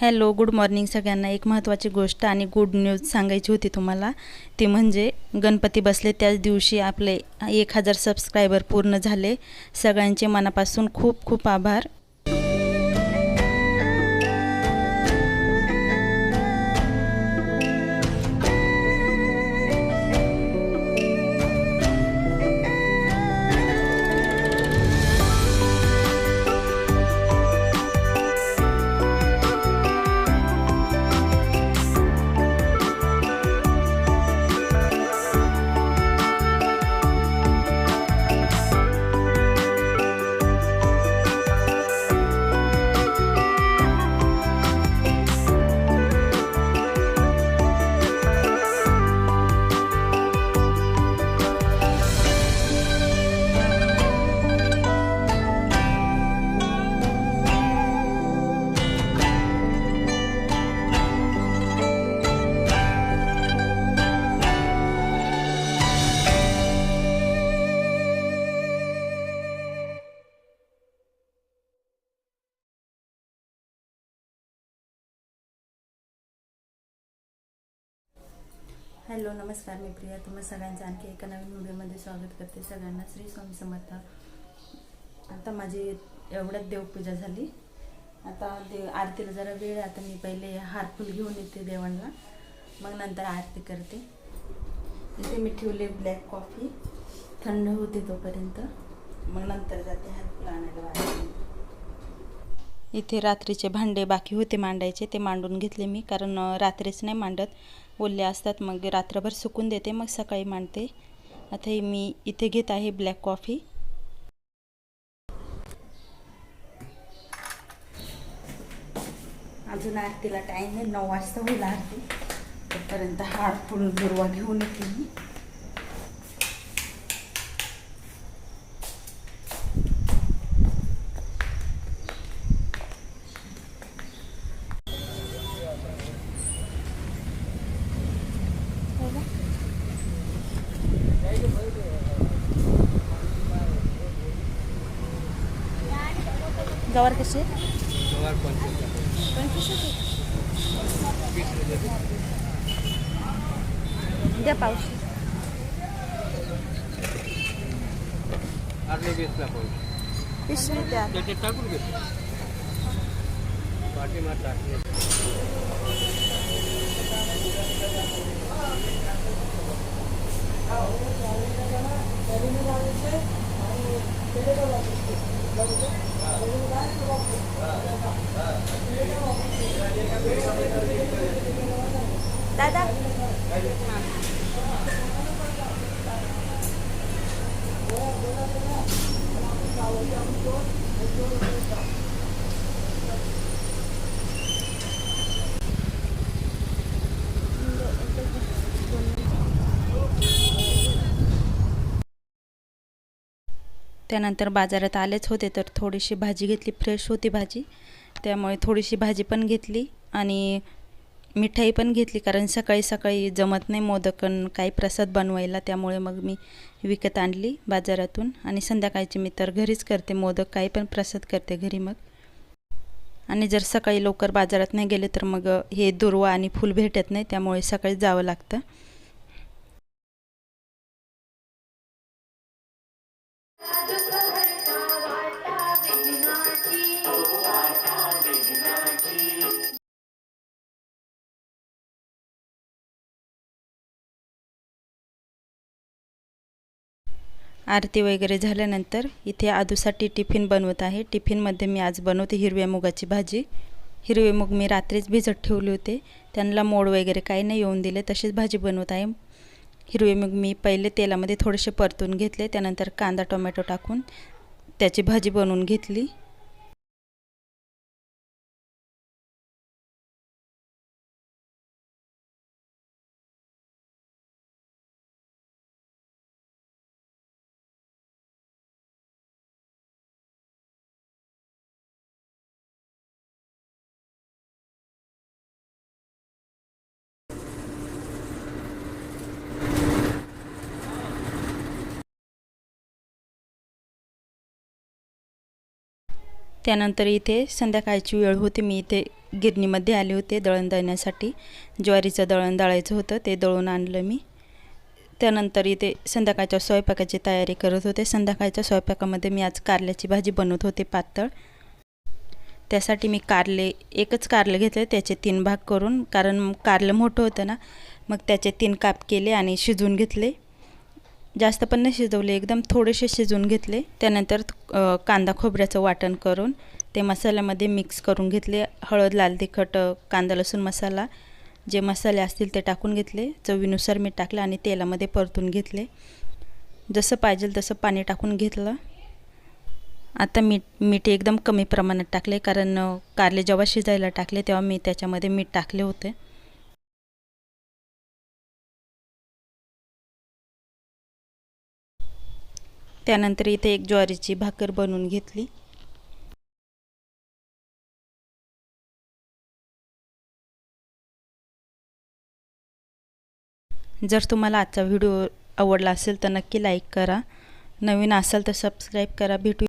Hello good morning सगळ्यांना. एक महत्त्वाची गोष्ट आणि गुड न्यूज सांगायची होती तुम्हाला. ती म्हणजे गणपती बसले त्याच दिवशी आपले एक हजार सबस्क्रायबर पूर्ण झाले. सगळ्यांचे मनापासून खूप खूप आभार. हॅलो नमस्कार मी प्रिया. तुम्हा सगळ्यांचं आणखी एका नवीन व्हिडिओमध्ये स्वागत करते. सगळ्यांना श्री स्वामी समर्थ. आता माझी एवढ्यात देवपूजा झाली. आता देव आरतीला जरा वेळ आता मी पहिले हारफुल घेऊन येते देवांना. मग नंतर आरती करते. इथे मी ठेवले ब्लॅक कॉफी थंड होते तोपर्यंत. मग नंतर जाते हारफुल आणायला इथे रात्रीचे भांडे बाकी होते मांडायचे. ते मांडून घेतले मी कारण रात्रीच नाही मांडत. ओले असतात मग रात्रभर सुकून देते मग सकाळी मांडते. आता हे मी इथे घेत आहे ब्लॅक कॉफी. अजून आरतीला टाईम आहे नऊ वाजता होईल आरती. तोपर्यंत हार फुल दुर्वा घेऊन येते मी. गवार कसे द्या पाऊस. आर्ले वीसला पाऊस. पिशवी द्या. त्याच्यात टाकून घेतो. पाठीमाग टाकले 따다. त्यानंतर बाजारात आलेच होते तर थोडीशी भाजी घेतली फ्रेश होती भाजी. त्यामुळे थोडीशी भाजी पण घेतली आणि मिठाई पण घेतली कारण सकाळी सकाळी जमत नाही मोदक काही प्रसाद बनवायला त्यामुळे मग मी विकत आणली बाजारातून. आणि संध्याकाळची मी तर घरीच करते मोदक काही पण प्रसाद करते घरी मग. आणि जर सकाळी लवकर बाजारात नाही गेले तर मग हे दुर्वा आणि फूल भेटत नाही त्यामुळे सकाळी जावं लागतं. आरती वगैरे झाल्यानंतर इथे आदूसाठी टिफिन बनवत आहे. टिफिनमध्ये मी आज बनवते हिरव्या मुगाची भाजी. हिरवे मुग मी रात्रीच भिजत ठेवले होते. त्यांना मोड वगैरे काही नाही येऊन दिले तशीच भाजी बनवत आहे. हिरवे मुग मी पहिले तेलामध्ये थोडेसे परतून घेतले त्यानंतर कांदा टोमॅटो टाकून त्याची भाजी बनवून घेतली. त्यानंतर इथे संध्याकाळची वेळ होती. मी इथे गिरणीमध्ये आले होते दळण दळण्यासाठी. ज्वारीचं दळण दळायचं होतं ते दळून आणलं मी. त्यानंतर इथे संध्याकाळच्या स्वयंपाकाची तयारी करत होते. संध्याकाळच्या स्वयंपाकामध्ये मी आज कारल्याची भाजी बनवत होते पातळ. त्यासाठी मी कारले एकच कारलं घेतलं त्याचे तीन भाग करून कारण कारलं मोठं होतं ना मग त्याचे तीन काप केले आणि शिजवून घेतले. जास्त पण नाही शिजवले एकदम थोडेसे शिजवून घेतले. त्यानंतर कांदा खोबऱ्याचं वाटण करून ते मसाल्यामध्ये मिक्स करून घेतले. हळद लाल तिखट कांदा लसूण मसाला जे मसाले असतील ते टाकून घेतले. चवीनुसार मीठ टाकलं आणि तेलामध्ये परतून घेतले. जसं पाहिजे तसं पाणी टाकून घेतलं. आता मीठ मीठ एकदम कमी प्रमाणात टाकले कारण कारले जेव्हा शिजायला टाकले तेव्हा मी त्याच्यामध्ये मीठ टाकले होते. त्यानंतर इथे एक ज्वारीची भाकर बनवून घेतली. जर तुम्हाला आजचा व्हिडिओ आवडला असेल तर नक्की लाईक करा. नवीन असाल तर सबस्क्राईब करा. भेटू